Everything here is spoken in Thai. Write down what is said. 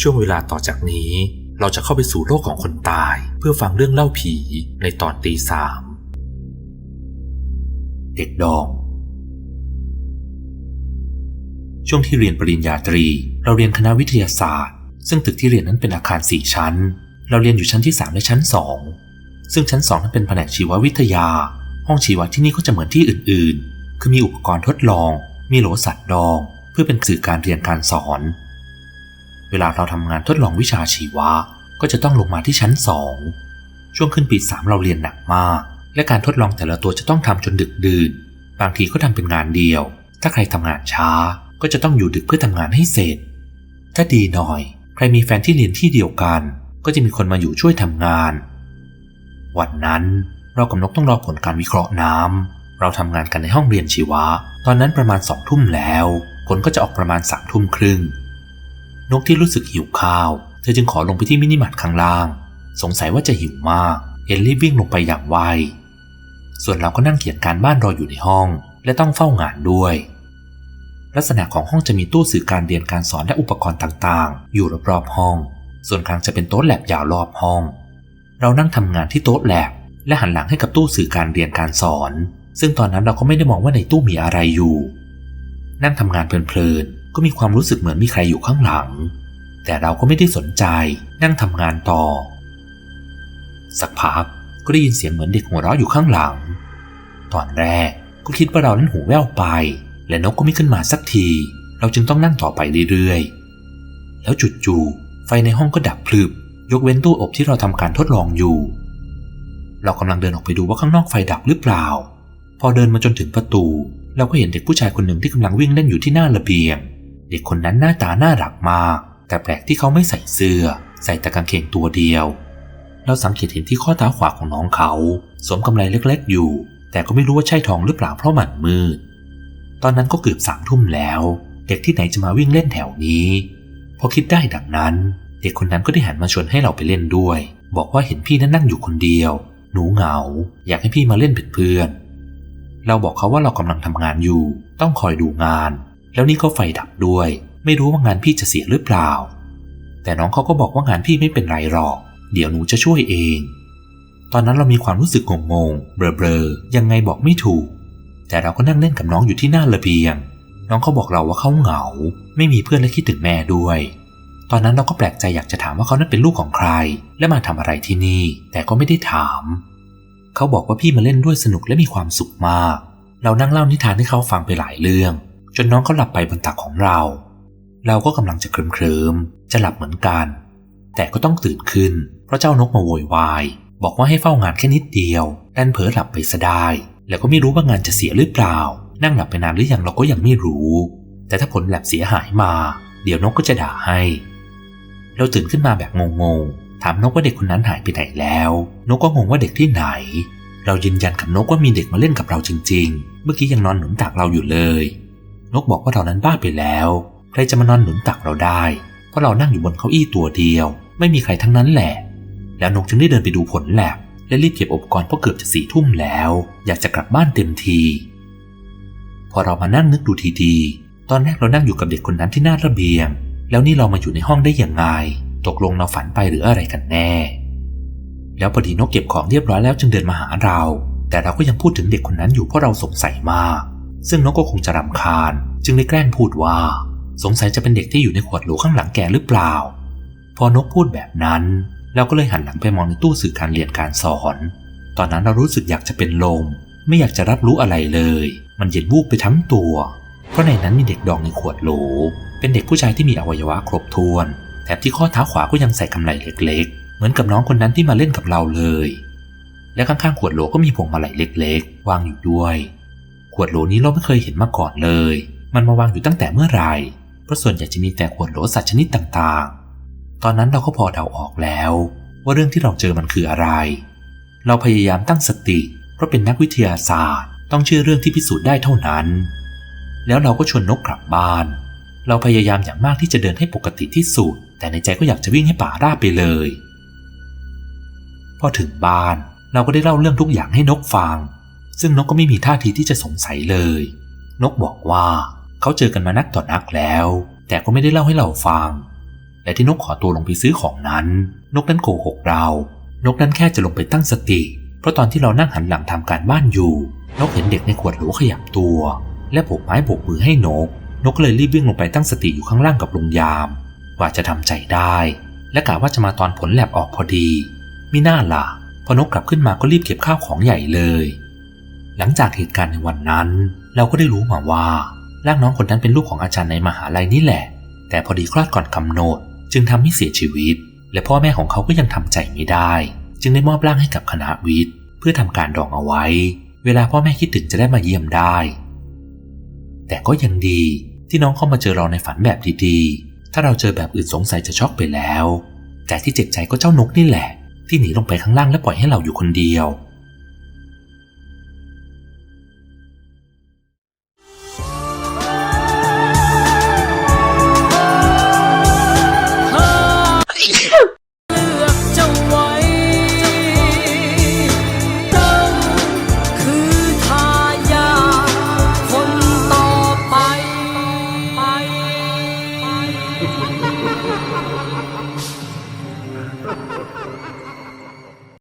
ช่วงเวลาต่อจากนี้ เราจะเข้าไปสู่โลกของคนตาย เพื่อฟังเรื่องเล่าผีในตอนตีสามเด็กดอง ช่วงที่เรียนปริญญาตรี เราเรียนคณะวิทยาศาสตร์ ซึ่งตึกที่เรียนนั้นเป็นอาคารสี่ชั้น เราเรียนอยู่ชั้นที่3และชั้น2ซึ่งชั้น2นั้นเป็นแผนกชีววิทยา ห้องชีวะที่นี่ก็จะเหมือนที่อื่น ๆ คือมีอุปกรณ์ทดลอง มีโหลสัตว์ดอง เพื่อเป็นสื่อการเรียนการสอน เวลาเราทำงานทดลองวิชาชีวะ ก็จะต้องลงมาที่ชั้น 2 ช่วงขึ้นปี 3 เราเรียนหนักมาก และการทดลองแต่ละตัวจะต้องทำจนดึกดื่น บางทีก็ทำเป็นงานเดียว ถ้าใครทำงานช้า ก็จะต้องอยู่ดึกเพื่อทำงานให้เสร็จ ถ้าดีหน่อย ใครมีแฟนที่เรียนที่เดียวกัน ก็จะมีคนมาอยู่ช่วยทำงาน วันนั้นเรากับนกต้องรอผลการวิเคราะห์น้ำเราทำงานกันในห้องเรียนชีวะ ตอนนั้นประมาณสองทุ่มแล้วผลก็จะออกประมาณสามทุ่มครึ่ง นกที่รู้สึกหิวข้าว เธอจึงขอลงไปที่มินิมาร์ทข้างล่าง สงสัยว่าจะหิวมาก เอลลี่วิ่งลงไปอย่างไว ส่วนเราก็นั่งเขียนการบ้านรออยู่ในห้อง และต้องเฝ้างานด้วย ลักษณะของห้องจะมีตู้สื่อการเรียนการสอนและอุปกรณ์ต่างๆ อยู่รอบๆห้อง ส่วนกลางจะเป็นโต๊ะแลบยาวรอบห้อง เรานั่งทำงานที่โต๊ะแลบและหันหลังให้กับตู้สื่อการเรียนการสอน ซึ่งตอนนั้นเราก็ไม่ได้มองว่าในตู้มีอะไรอยู่ นั่งทำงานเพลินๆ ก็มีความรู้สึกเหมือนมีใครอยู่ข้างหลัง แต่เราก็ไม่ได้สนใจนั่งทำงานต่อ สักพักก็ได้ยินเสียงเหมือนเด็กหัวเราะอยู่ข้างหลัง ตอนแรกก็คิดว่าเรานั้นหูแว่วไป และนกก็ไม่ขึ้นมาสักที เราจึงต้องนั่งต่อไปเรื่อยๆ แล้วจู่ๆไฟในห้องก็ดับพลึบ ยกเว้นตู้อบที่เราทำการทดลองอยู่ เรากำลังเดินออกไปดูว่าข้างนอกไฟดับหรือเปล่า พอเดินมาจนถึงประตู เราก็เห็นเด็กผู้ชายคนหนึ่งที่กำลังวิ่งเล่นอยู่ที่หน้าระเบียง เด็กคนนั้นหน้าตาน่ารักมาก แต่แปลกที่เขาไม่ใส่เสื้อ ใส่แต่กางเกงตัวเดียว เราสังเกตเห็นที่ข้อเท้าขวาของน้องเขาสวมกำไลเล็ก ๆ อยู่ แต่ก็ไม่รู้ว่าใช่ทองหรือเปล่าเพราะมันมืด ตอนนั้นก็เกือบสามทุ่มแล้ว เด็กที่ไหนจะมาวิ่งเล่นแถวนี้ พอคิดได้ดังนั้น เด็กคนนั้นก็ได้หันมาชวนให้เราไปเล่นด้วย บอกว่าเห็นพี่นั้นนั่งอยู่คนเดียว หนูเหงา อยากให้พี่มาเล่นเป็นเพื่อนเราบอกเขาว่าเรากำลังทำงานอยู่ ต้องคอยดูงาน แล้วนี่ก็ไฟดับด้วย ไม่รู้ว่างานพี่จะเสียหรือเปล่า แต่น้องเขาก็บอกว่างานพี่ไม่เป็นไรหรอก เดี๋ยวหนูจะช่วยเอง ตอนนั้นเรามีความรู้สึกงงๆเบลอๆยังไงบอกไม่ถูก แต่เราก็นั่งเล่นกับน้องอยู่ที่หน้าระเบียง น้องเขาบอกเราว่าเขาเหงา ไม่มีเพื่อนและคิดถึงแม่ด้วย ตอนนั้นเราก็แปลกใจอยากจะถามว่าเขานั้นเป็นลูกของใคร และมาทำอะไรที่นี่ แต่ก็ไม่ได้ถาม เขาบอกว่าพี่มาเล่นด้วยสนุกและมีความสุขมาก เรานั่งเล่านิทานให้เขาฟังไปหลายเรื่อง จนน้องเขาหลับไปบนตักของเรา เราก็กำลังจะเคลิ้มๆจะหลับเหมือนกัน แต่ก็ต้องตื่นขึ้น เพราะเจ้านกมาโวยวาย บอกว่าให้เฝ้างานแค่นิดเดียวดันเผลอหลับไปซะได้ แล้วก็ไม่รู้ว่างานจะเสียหรือเปล่า นั่งหลับไปนานหรือยังเราก็ยังไม่รู้ แต่ถ้าผลแลบเสียหายมา เดี๋ยวนกก็จะด่าให้ เราตื่นขึ้นมาแบบงงๆถามนกว่าเด็กคนนั้นหายไปไหนแล้ว นกก็งงว่าเด็กที่ไหน เรายืนยันกับนกว่ามีเด็กมาเล่นกับเราจริง ๆ เมื่อกี้ยังนอนหนุนตักเราอยู่เลย นกบอกว่าเรานั้นบ้าไปแล้วใครจะมานอนหนุนตักเราได้เพราะเรานั่งอยู่บนเก้าอี้ตัวเดียว ไม่มีใครทั้งนั้นแหละ แล้วนกจึงได้เดินไปดูผลแลบและรีบเก็บอุปกรณ์เพราะเกือบจะสี่ทุ่มแล้ว อยากจะกลับบ้านเต็มที พอเรามานั่งนึกดูทีๆตอนแรกเรานั่งอยู่กับเด็กคนนั้นที่หน้าระเบียง แล้วนี่เรามาอยู่ในห้องได้อย่างไง ตกลงเราฝันไปหรืออะไรกันแน่ แล้วพอดีนกเก็บของเรียบร้อยแล้วจึงเดินมาหาเรา แต่เราก็ยังพูดถึงเด็กคนนั้นอยู่เพราะเราสงสัยมาก ซึ่งนกก็คงจะรำคาญ จึงได้แกล้งพูดว่า สงสัยจะเป็นเด็กที่อยู่ในขวดโหลข้างหลังแกหรือเปล่า พอนกพูดแบบนั้น เราก็เลยหันหลังไปมองในตู้สื่อการเรียนการสอน ตอนนั้นเรารู้สึกอยากจะเป็นลม ไม่อยากจะรับรู้อะไรเลย มันเย็นวูบไปทั้งตัว เพราะในนั้นมีเด็กดองในขวดโหล เป็นเด็กผู้ชายที่มีอวัยวะครบถ้วนแถมที่ข้อเท้าขวาก็ยังใส่กำไลเล็ก ๆ เหมือนกับน้องคนนั้นที่มาเล่นกับเราเลยและข้างๆขวดโหลก็มีพวงมาลัยเล็ก ๆ วางอยู่ด้วย วดโหลนี้เราไม่เคยเห็นมาก่อนเลย มันมาวางอยู่ตั้งแต่เมื่อไหร่เพราะส่วนใหญ่จะมีแต่ขวดโหลสัตว์ชนิดต่างๆ ตอนนั้นเราก็พอเดาออกแล้ว ว่าเรื่องที่เราเจอมันคืออะไร เราพยายามตั้งสติ เพราะเป็นนักวิทยาศาสตร์ ต้องเชื่อเรื่องที่พิสูจน์ได้เท่านั้น แล้วเราก็ชวนนกกลับบ้าน เราพยายามอย่างมากที่จะเดินให้ปกติที่สุด แต่ในใจก็อยากจะวิ่งให้ป่าราบไปเลย พอถึงบ้านเราก็ได้เล่าเรื่องทุกอย่างให้นกฟัง ซึ่งนกก็ไม่มีท่าทีที่จะสงสัยเลย นกบอกว่าเขาเจอกันมานักต่อนักแล้ว แต่ก็ไม่ได้เล่าให้เราฟัง และที่นกขอตัวลงไปซื้อของนั้น นกนั้นโกหกเรา นกนั้นแค่จะลงไปตั้งสติ เพราะตอนที่เรานั่งหันหลังทำการบ้านอยู่ นกเห็นเด็กในขวดหลขยับตัว และโบกไม้โบกมือให้นก นกก็เลยรีบวิ่งลงไปตั้งสติอยู่ข้างล่างกับลุงยามว่าจะทำใจได้ และกะว่าจะมาตอนผลแลบออกพอดีมิน่าล่ะพอนกกลับขึ้นมาก็รีบเก็บข้าวของใหญ่เลย หลังจากเหตุการณ์ในวันนั้น เราก็ได้รู้มาว่าร่างน้องคนนั้นเป็นลูกของอาจารย์ในมหาลัยนี่แหละ แต่พอดีคลอดก่อนกำหนด จึงทำให้เสียชีวิต และพ่อแม่ของเขาก็ยังทำใจไม่ได้ จึงได้มอบร่างให้กับคณะวิทย์ เพื่อทำการดองเอาไว้ เวลาพ่อแม่คิดถึงจะได้มาเยี่ยมได้ แต่ก็ยังดีที่น้องเข้ามาเจอเราในฝันแบบดีๆ ถ้าเราเจอแบบอื่นสงสัยจะช็อกไปแล้ว แต่ที่เจ็บใจก็เจ้านกนี่แหละ ที่หนีลงไปข้างล่างและปล่อยให้เราอยู่คนเดียว